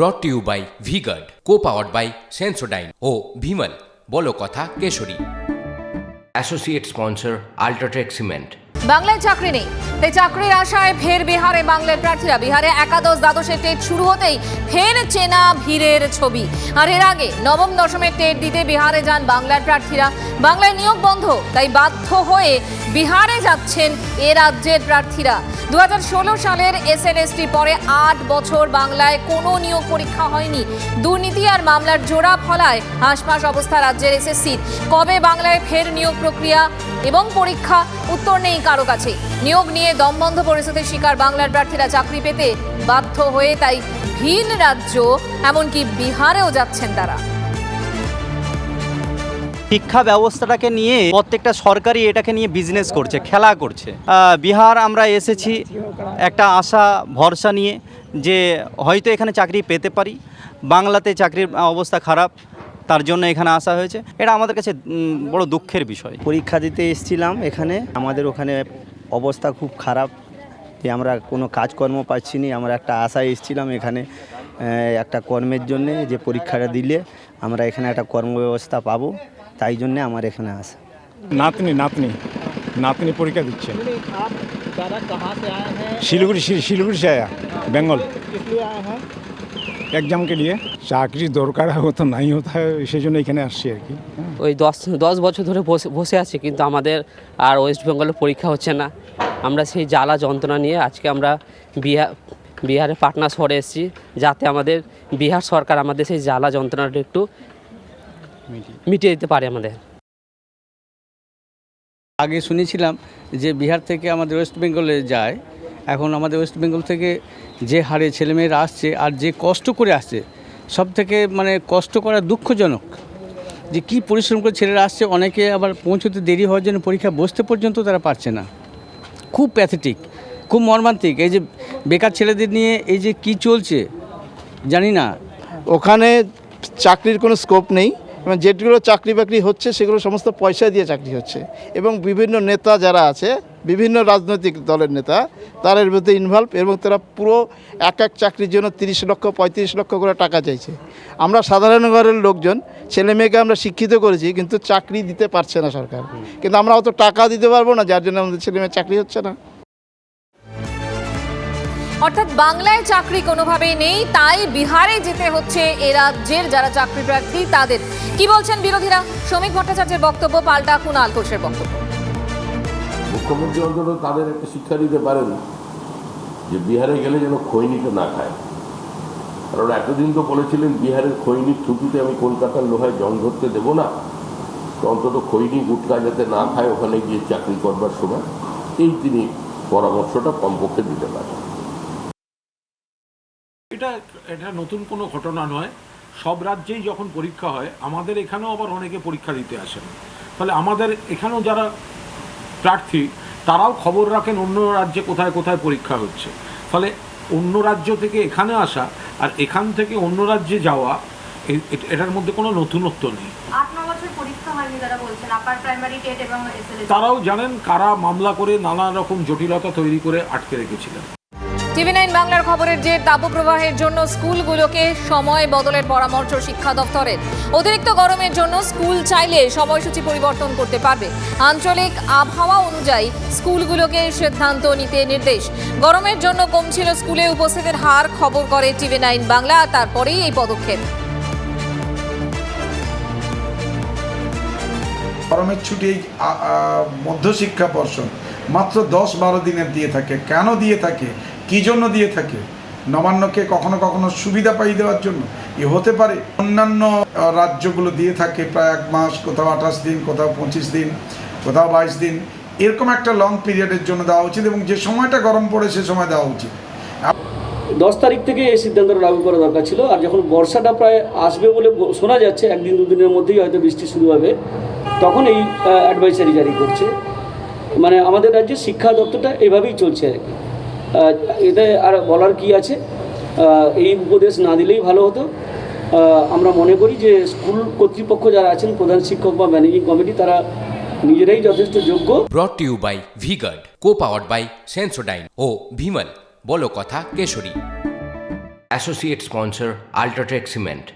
Brought to you by VGuard co powered by Sensodyne ও ভিমল বলো কথা Keshari. Associate sponsor UltraTech cement বাংলায় চাকরি নেই তাই চাকরির আশায় ফের বিহারে বাংলার প্রার্থীরা। বিহারে একাদশ দ্বাদশের টেট শুরু হতেই ফের চেনা ভিড়ের ছবি। আর এর আগে নবম দশমের টেট দিতে বিহারে যান বাংলার প্রার্থীরা। বাংলায় নিয়োগ বন্ধ, তাই বাধ্য হয়ে বিহারে যাচ্ছেন এ রাজ্যের প্রার্থীরা। দু হাজার ষোলো সালের এসএলএসটি পরে আট বছর বাংলায় কোনো নিয়োগ পরীক্ষা হয়নি। দুর্নীতি আর মামলার জোড়া ফলায় হাঁসফাঁস অবস্থা রাজ্যের এসএসসির কবে বাংলায় ফের নিয়োগ প্রক্রিয়া এবং পরীক্ষা? উত্তর নেই কারও কাছে। নিয়োগ নিয়ে দমবন্ধ পরিস্থিতির শিকার বাংলার প্রার্থীরা চাকরি পেতে বাধ্য হয়ে, তাই ভিন রাজ্য, এমনকি বিহারেও যাচ্ছেন তারা। শিক্ষা ব্যবস্থাটাকে নিয়ে প্রত্যেকটা সরকারি এটাকে নিয়ে বিজনেস করছে, খেলা করছে। বিহার আমরা এসেছি একটা আশা, ভরসা নিয়ে যে হয়তো এখানে চাকরি পেতে পারি, বাংলাতে চাকরির অবস্থা খারাপ, তার জন্য এখানে আসা হয়েছে। এটা আমাদের কাছে বড় দুঃখের বিষয়। পরীক্ষা দিতে এসেছিলাম এখানে। আমাদের ওখানে অবস্থা খুব খারাপ, যে আমরা কোনো কাজকর্ম পাচ্ছি না, আমরা একটা আশায় এসেছিলাম এখানে। একটা কর্মের জন্যে যে পরীক্ষাটা দিলে আমরা এখানে একটা কর্মব্যবস্থা পাবো তাই জন্যে আমার এখানে আসা। নাতনি নাতনি নাতনি পরীক্ষা দিচ্ছে। শিলিগুড়ি শিলিগুড়ি সে আয়া বেঙ্গল। এক্সামকে নিয়ে চাকরি দরকার হতো নাই হতো সেই জন্য এখানে আসছি আর কি। ওই দশ দশ বছর ধরে বসে বসে আছি কিন্তু আমাদের আর ওয়েস্ট বেঙ্গলের পরীক্ষা হচ্ছে না। আমরা সেই জ্বালা যন্ত্রণা নিয়ে আজকে আমরা বিয়া বিহারে পাটনা শহরে এসেছি, যাতে আমাদের বিহার সরকার আমাদের সেই জ্বালা যন্ত্রণাটা একটু মিটিয়ে দিতে পারে আমাদের। আগে শুনেছিলাম যে বিহার থেকে আমাদের ওয়েস্ট বেঙ্গলে যায়, এখন আমাদের ওয়েস্ট বেঙ্গল থেকে যে হারে ছেলেমেয়েরা আসছে আর যে কষ্ট করে আসছে সব থেকে মানে কষ্ট করা দুঃখজনক যে কি পরিশ্রম করে ছেলেরা আসছে, অনেকে আবার পৌঁছতে দেরি হওয়ার জন্য পরীক্ষা বসতে পর্যন্ত তারা পারছে না। খুব প্যাথেটিক খুব মর্মান্তিক। এই যে বেকার ছেলেদের নিয়ে এই যে কি চলছে, জানি না। ওখানে চাকরির কোনো স্কোপ নেই। এবং যেগুলো চাকরি বাকরি হচ্ছে, সেগুলো সমস্ত পয়সা দিয়ে চাকরি হচ্ছে। এবং বিভিন্ন নেতা যারা আছে, বিভিন্ন রাজনৈতিক দলের নেতা তারা এর মধ্যে ইনভলভ এবং তারা পুরো এক এক চাকরির জন্য তিরিশ লক্ষ, পঁয়ত্রিশ লক্ষ করে টাকা চাইছে। আমরা সাধারণ ঘরের লোকজন, ছেলে মেয়েকে আমরা শিক্ষিত করেছি, কিন্তু চাকরি দিতে পারছে না সরকার। কিন্তু আমরা অত টাকা দিতে পারব না, যার জন্য আমাদের ছেলে মেয়ে চাকরি হচ্ছে না। অর্থাৎ বাংলায় চাকরি কোনোভাবেই নেই, তাই বিহারে যেতে হচ্ছে এ রাজ্যের যারা চাকরি প্রার্থী, তাদের। কি বলছেন বিরোধীরা? শ্রমিক ভট্টাচার্যের বক্তব্য, পাল্টা কুণাল ঘোষের বক্তব্য। মুখ্যমন্ত্রী অন্তত তাদের একটা শিক্ষা দিতে পারেন যে বিহারে গেলে যেন খৈনিটা না খায়। কারণ এতদিন তো বলেছিলেন, বিহারের খৈনিক থুতুতে আমি কলকাতার লোহায় জং ধরতে দেবো না। তো অন্তত খৈনিক গুটকা যাতে না খায়, ওখানে গিয়ে চাকরি করবার সময় এই তিনি পরামর্শটা কমপক্ষে দিতে পারেন। এটা এটা নতুন কোনো ঘটনা নয়। সব রাজ্যেই যখন পরীক্ষা হয় আমাদের এখানেও আবার অনেকে পরীক্ষা দিতে আসেন। ফলে আমাদের এখানেও যারা প্রার্থী তারাও খবর রাখেন অন্য রাজ্যে কোথায় কোথায় পরীক্ষা হচ্ছে। ফলে অন্য রাজ্য থেকে এখানে আসা আর এখান থেকে অন্য রাজ্যে যাওয়া এটার মধ্যে কোনো নতুনত্ব নেই। তারাও জানেন কারা মামলা করে নানা রকম জটিলতা তৈরি করে আটকে রেখেছিলেন। টিভি নাইন বাংলার খবরের যে তাপপ্রবাহের জন্য স্কুলগুলোকে সময় বদলের পরামর্শ শিক্ষা দপ্তরের অতিরিক্ত গরমের জন্য স্কুল চাইলে সময়সূচি পরিবর্তন করতে পারবে। আঞ্চলিক আবহাওয়া অনুযায়ী স্কুলগুলোকে সিদ্ধান্ত নিতে নির্দেশ। গরমের জন্য কমছিল স্কুলে উপস্থিতের হার, খবর করে টিভি নাইন বাংলা তারপরেই এই পদক্ষেপ। গরমের ছুটি মধ্যশিক্ষা পর্ষদ মাত্র দশ বারো দিনের দিয়ে থাকে। কেন দিয়ে থাকে? কী জন্য দিয়ে থাকে? নবান্নকে কখনো কখনো সুবিধা পাই দেওয়ার জন্য। এ হতে পারে অন্যান্য রাজ্যগুলো দিয়ে থাকে প্রায় এক মাস, কোথাও আঠাশ দিন, কোথাও পঁচিশ দিন, কোথাও বাইশ দিন। এরকম একটা লং পিরিয়ডের জন্য দেওয়া উচিত এবং যে সময়টা গরম পড়ে সে সময় দেওয়া উচিত। দশ তারিখ থেকে এই সিদ্ধান্তটা লাগু করা দরকার ছিল আর যখন বর্ষাটা প্রায় আসবে বলে শোনা যাচ্ছে, একদিন দুদিনের মধ্যেই হয়তো বৃষ্টি শুরু হবে, তখন এই অ্যাডভাইসারি জারি করছে। মানে আমাদের রাজ্যে শিক্ষা দপ্তরটা এভাবেই চলছে আর কি। এতে আর বলার কি আছে? এই উপদেশ না দিলেই ভালো হতো। আমরা মনে করি যে স্কুল কর্তৃপক্ষ যারা আছেন, প্রধান শিক্ষক বা ম্যানেজিং কমিটি, তারা নিজেরাই যথেষ্ট যোগ্য। Brought you by V Guard co powered by Sensodyne ও ভিমল বলো কথা Kesari. Associate sponsor UltraTech Cement.